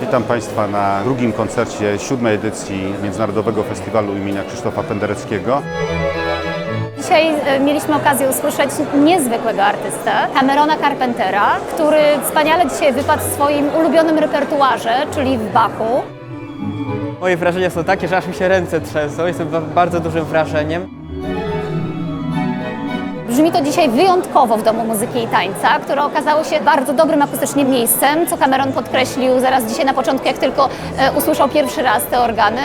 Witam Państwa na drugim koncercie siódmej edycji Międzynarodowego Festiwalu imienia Krzysztofa Pendereckiego. Dzisiaj e, mieliśmy okazję usłyszeć niezwykłego artystę, Camerona Carpentera, który wspaniale dzisiaj wypadł w swoim ulubionym repertuarze, czyli w Bachu. Moje wrażenia są takie, że aż mi się ręce trzęsą. Jestem bardzo dużym wrażeniem. Brzmi to dzisiaj wyjątkowo w Domu Muzyki i Tańca, które okazało się bardzo dobrym akustycznie miejscem, co Cameron podkreślił zaraz dzisiaj na początku, jak tylko e, usłyszał pierwszy raz te organy.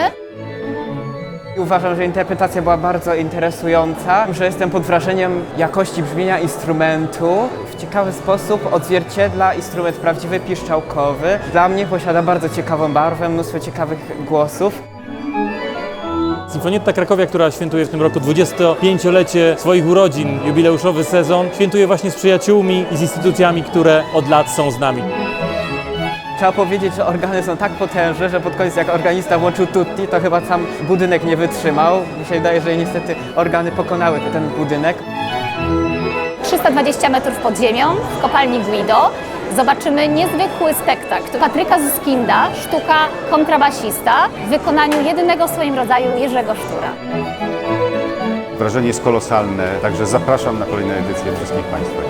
Uważam, że interpretacja była bardzo interesująca, że jestem pod wrażeniem jakości brzmienia instrumentu. W ciekawy sposób odzwierciedla instrument prawdziwy, piszczałkowy. Dla mnie posiada bardzo ciekawą barwę, mnóstwo ciekawych głosów. Sinfonietta Krakowia, która świętuje w tym roku 25-lecie swoich urodzin, jubileuszowy sezon, świętuje właśnie z przyjaciółmi i z instytucjami, które od lat są z nami. Trzeba powiedzieć, że organy są tak potężne, że pod koniec jak organista włączył tutti, to chyba sam budynek nie wytrzymał. Mi się wydaje, że niestety organy pokonały ten budynek. 320 metrów pod ziemią w kopalni Guido zobaczymy niezwykły spektakl Patryka Zuskinda, sztuka kontrabasista w wykonaniu jedynego w swoim rodzaju Jerzego Sztura. Wrażenie jest kolosalne, także zapraszam na kolejne edycje wszystkich Państwa.